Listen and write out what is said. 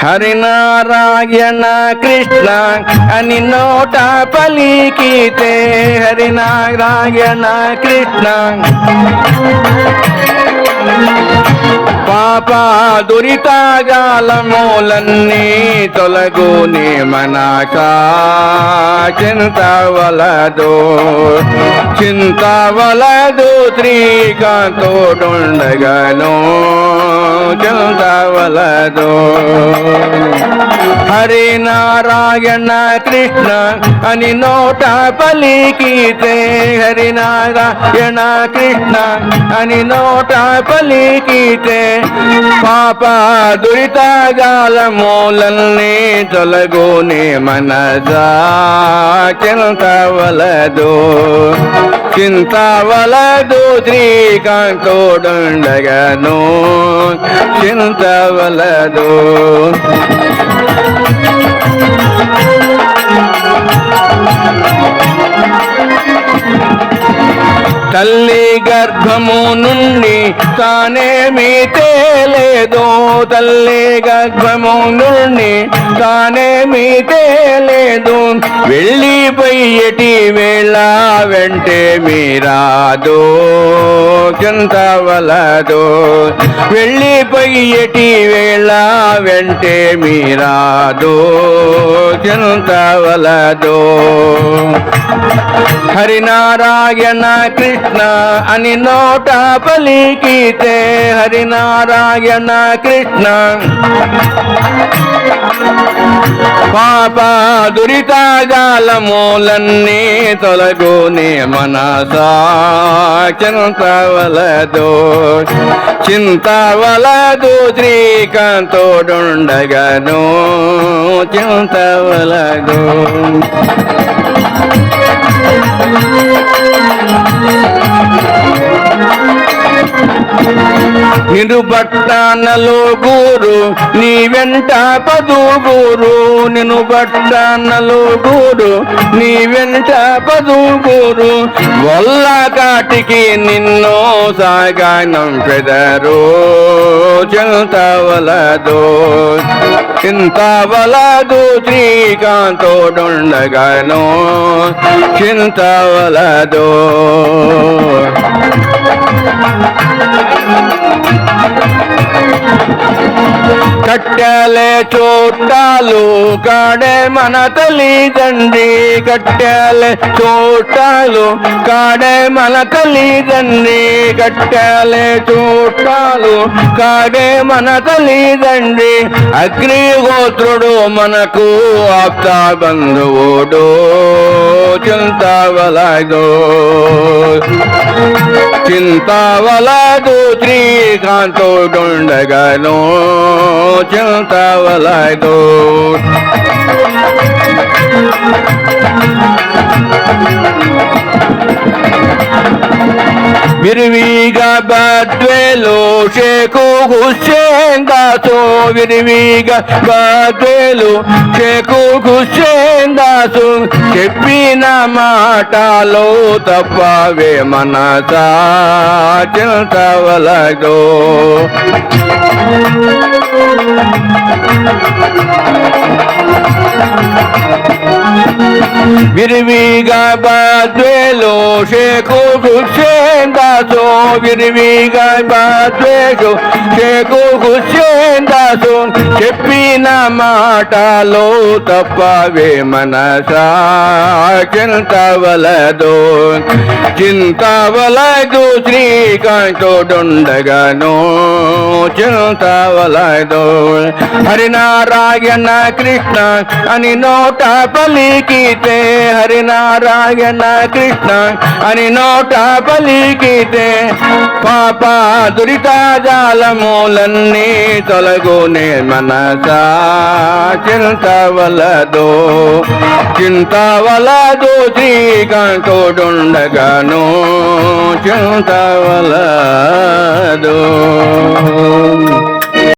హరినారాయణ కృష్ణ అని నోట పలికితే హరినారాయణ కృష్ణ. పాప దురితాజాలమూలన్నీ తొలగుని మనక చింత వలదు చింత వలదు శ్రీకాంతోడుండగను చెందవలదు హరి నారాయణ కృష్ణ అని నోట పలికితే హరి నారాయణ కృష్ణ అని నోట పలికితే పాప దురితాగాల మూలల్ని తొలగుని మనసా చింత చింతవలదు చింత వలదు శ్రీకాంతోడుండగను. చింతవలదు గర్భము నుండి తానేమీ తేలేదో తల్లి గర్భము నుండి తానేమీ తేలేదు వెళ్ళిపోయేటి వేళ వెంటే మీరాదు చింతవలదు వెళ్ళిపోయేటి వేళ కంటే మీరాదో చింతవలదు హరినారాయణ కృష్ణ అని నోట పలికితే హరినారాయణ కృష్ణ. పాప దురితాగాల మూలన్నీ తొలగుని మనసా. చింతవలదు చింతవలదు శ్రీకాంతోడుండగను. చింతవలదు. నిన్ను గూరు నీ వెంట పదుగూరు నిన్ను బట్టానలో గూరు నీ వెంట పదుగూరు వల్ల కాటికి నిన్ను సాగానం పెదరు చింతవలదు చింతవలదు శ్రీకాంతోడుండగను చింతవలదు కట్టెలే చోటాలు కాడే మన తల్లిదండ్రి కట్టెలే చోటాలు కాడే మన తల్లిదండ్రి కట్టెలే చోటాలు కాడే మన తల్లిదండ్రి అగ్నిగోత్రుడు మనకు ఆప్త బంధువుడు చింతవలదు చింతవలదు శ్రీకాంతోండగను చింతవలదు విరివిగా బద్వేలో షేకు హుస్సేన్ దాసు విరివిగా బద్వేలు షేకు హుస్సేన్ మనసు చెప్పిన మాటలో తప్పవే మనసా చింతవలదు. విరివిగా బాద్వేలో షేకు హుస్సేన్ దాసు విరివిగా బాద్వేషు షేకు హుస్సేన్ దాసు చెప్పిన మాటలో తప్పవే మనసా చింతవలదు చింతవలదు శ్రీకాంతోడుండగను. చింతవలదు హరినారాయణ కృష్ణ అని నోట పలికితే హరినారాయణ కృష్ణ అని నోట పలికితే పాప దురిత జాలమూలన్నీ తొలగునే మనసా చింతవలదు. చింతవలదు శ్రీకాంతోడుండగను చింతవలదు.